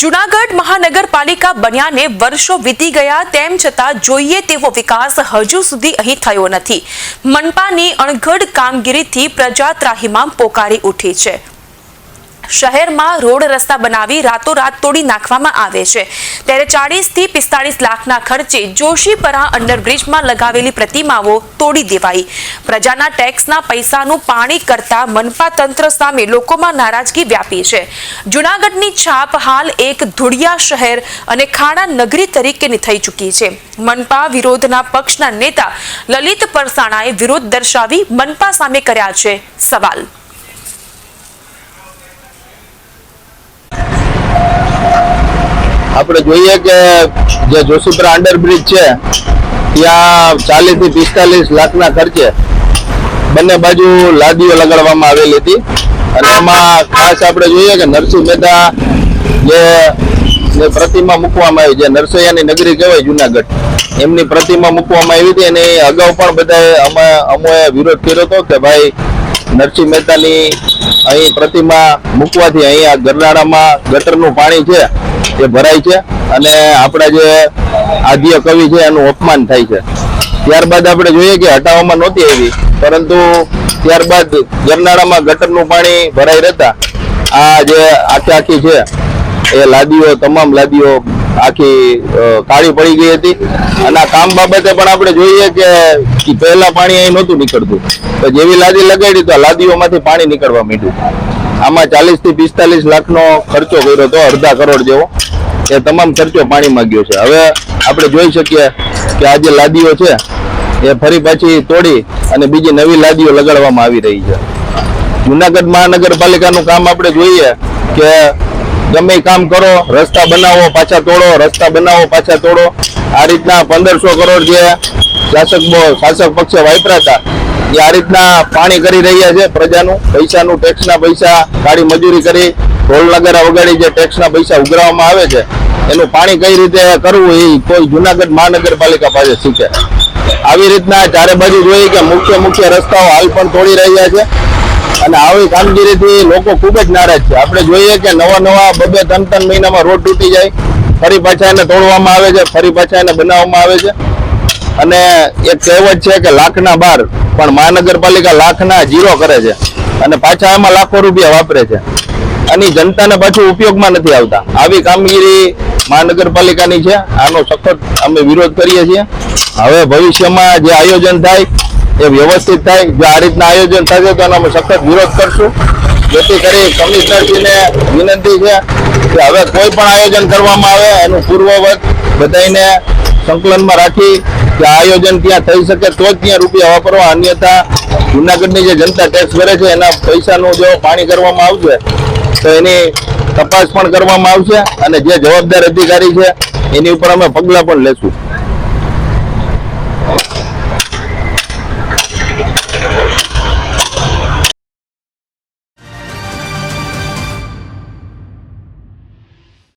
જુનાગઢ મહાનગરપાલિકા બન્યાને વર્ષો વીતી ગયા તેમ છતાં જોઈએ તેવો વિકાસ હજુ સુધી અહીં થયો નથી. મનપાની અણઘડ કામગીરીથી પ્રજા ત્રાહિમામ પોકારી ઉઠી છે. શહેરમાં રોડ રસ્તા બનાવી રાતોરાત તોડી નાખવામાં આવે છે. ત્યારે ચાળીસથી પિસ્તાળીસ લાખના ખર્ચે જોશીપરા અંડરબ્રિજમાં લગાવેલી પ્રતિમાઓ તોડી દેવાઈ. પ્રજાના ટેક્સના પૈસાનું પાણી કરતા મનપા તંત્ર સામે લોકોમાં નારાજગી વ્યાપી છે. જુનાગઢની છાપ હાલ એક ધુડિયા શહેર અને ખાણા નગરી તરીકેની થઈ ચૂકી છે. મનપા વિરોધના પક્ષના નેતા લલિત પરસાણાએ વિરોધ દર્શાવી મનપા સામે કર્યા છે સવાલ. આપણે જોઈએ કે જે જોશીપુરા અંડરબ્રિજ છે, ત્યાં ચાલીસથી પિસ્તાલીસ લાખના ખર્ચે બંને બાજુ લાદીઓ લગાડવામાં આવેલી હતી. અને એમાં ખાસ આપણે જોઈએ કે નરસિંહ મહેતા જે પ્રતિમા મૂકવામાં આવી, જે નરસૈયાની નગરી કહેવાય જુનાગઢ, એમની પ્રતિમા મૂકવામાં આવી હતી અને અગાઉ પણ બધાએ અમે અમોએ વિરોધ કર્યો હતો કે ભાઈ નરસિંહ મહેતાની અહીં પ્રતિમા મૂકવાથી અહીં આ ગરનાળામાં ગટરનું પાણી છે, એ ભરાય છે અને આપણા જે આદ્ય કવિ છે, એનું અપમાન થાય છે. ત્યારબાદ આપણે જોઈએ કે હટાવવામાં નહોતી આવી, પરંતુ ત્યારબાદ ગરનાળામાં ગટરનું પાણી ભરાઈ રહેતા આ જે આખી આખી છે, એ લાદીઓ, તમામ લાદીઓ આખી કાળી પડી ગઈ હતી. અને કામ બાબતે પણ આપણે જોઈએ કે પહેલા પાણી અહીં નહોતું નીકળતું. તો જેવી લાદી લગાડી તો લાદીઓમાંથી પાણી નીકળવા માંડ્યું. આમાં ચાલીસથી પિસ્તાલીસ લાખનો ખર્ચો કર્યો હતો, અડધા કરોડ જેવો. એ તમામ ખર્ચો પાણીમાં ગયો છે. હવે આપણે જોઈ શકીએ કે આ જે લાદીઓ છે, એ ફરી પાછી તોડી અને બીજી નવી લાદીઓ લગાડવામાં આવી રહી છે. જુનાગઢ મહાનગરપાલિકાનું કામ આપણે જોઈએ કે ગમે કામ કરો, રસ્તા બનાવો, પાછા તોડો, રસ્તા બનાવો, પાછા તોડો. આ રીતના પંદરસો કરોડ જે શાસક શાસક પક્ષે વાપર્યા હતા, એ આ રીતના પાણી કરી રહ્યા છે પ્રજાનું. પૈસાનું, ટેક્સના પૈસા કાળી મજૂરી કરી ઢોલ નગારા વગાડી જે ટેક્સના પૈસા ઉઘરાવવામાં આવે છે, એનું પાણી કઈ રીતે કરવું એ કોઈ જુનાગઢ મહાનગરપાલિકા પાસે શીખે. આવી રીતના ચારે બાજુ જોઈએ કે મુખ્ય મુખ્ય રસ્તાઓ હાલ પણ તોડી રહ્યા છે. અને આવી કામગીરીથી લોકો ખૂબ જ નારાજ છે. આપણે જોઈએ કે નવા નવા બબે ત્રણ ત્રણ મહિનામાં રોડ તૂટી જાય, ફરી પાછા એને તોડવામાં આવે છે, ફરી પાછા એને બનાવવામાં આવે છે. અને એક કહેવત છે કે લાખના બાર, પણ મહાનગરપાલિકા લાખના જીરો કરે છે અને પાછા એમાં લાખો રૂપિયા વાપરે છે. અને જનતાને પાછું ઉપયોગમાં નથી આવતા. આવી કામગીરી મહાનગરપાલિકાની છે. આનો સખત અમે વિરોધ કરીએ છીએ. હવે ભવિષ્યમાં જે આયોજન થાય એ વ્યવસ્થિત થાય જો આ રીતના આયોજન થશે તો એનો અમે સખત વિરોધ કરશું. જેથી કરી કમિશનરજીને વિનંતી છે કે હવે કોઈ પણ આયોજન કરવામાં આવે, એનું પૂર્વવત બધાને સંકલનમાં રાખી કે આયોજન ત્યાં થઈ શકે તો જ ત્યાં રૂપિયા વાપરવા. અન્યથા જુનાગઢની જે જનતા ટેક્સ ભરે છે, એના પૈસાનું જો પાણી કરવામાં આવશે, તો એની તપાસ પણ કરવામાં આવશે અને જે જવાબદાર અધિકારી છે, એની ઉપર અમે પગલાં પણ લેશું.